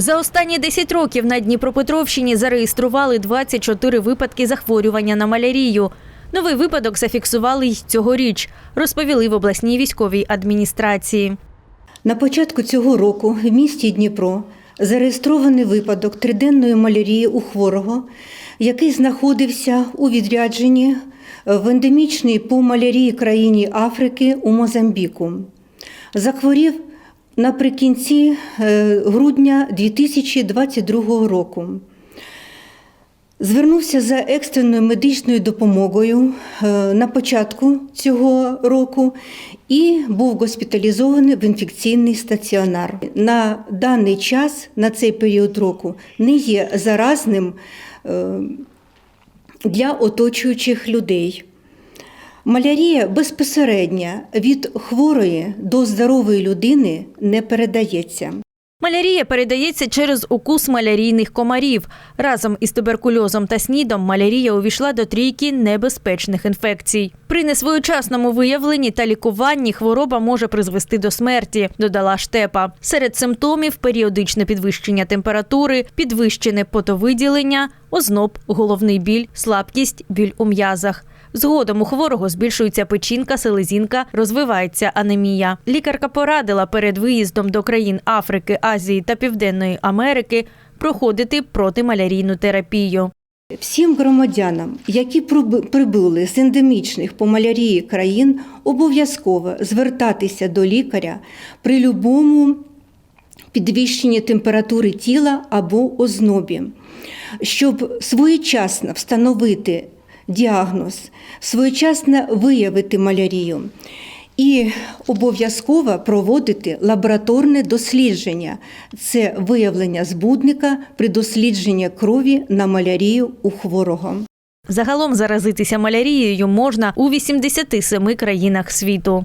За останні 10 років на Дніпропетровщині зареєстрували 24 випадки захворювання на малярію. Новий випадок зафіксували й цьогоріч, розповіли в обласній військовій адміністрації. На початку цього року в місті Дніпро зареєстрований випадок триденної малярії у хворого, який знаходився у відрядженні в ендемічній по малярії країні Африки у Мозамбіку. Захворів наприкінці е, грудня 2022 року. Звернувся за екстреною медичною допомогою е, на початку цього року і був госпіталізований в інфекційний стаціонар. На даний час, на цей період року, не є заразним е, для оточуючих людей. Малярія безпосередньо від хворої до здорової людини не передається. Малярія передається через укус малярійних комарів. Разом із туберкульозом та снідом малярія увійшла до трійки небезпечних інфекцій. При несвоєчасному виявленні та лікуванні хвороба може призвести до смерті, додала штепа. Серед симптомів періодичне підвищення температури, підвищене потовиділення, озноб, головний біль, слабкість, біль у м'язах. Згодом у хворого збільшується печінка, селезінка, розвивається анемія. Лікарка порадила перед виїздом до країн Африки, Азії та Південної Америки проходити протималярійну терапію. Всім громадянам, які прибу- прибули з ендемічних по малярії країн, обов'язково звертатися до лікаря при любому підвищенні температури тіла або ознобі, щоб своєчасно встановити діагноз, своєчасно виявити малярію. І обов'язково проводити лабораторне дослідження це виявлення збудника при дослідженні крові на малярію у хворого. Загалом заразитися малярією можна у 87 країнах світу.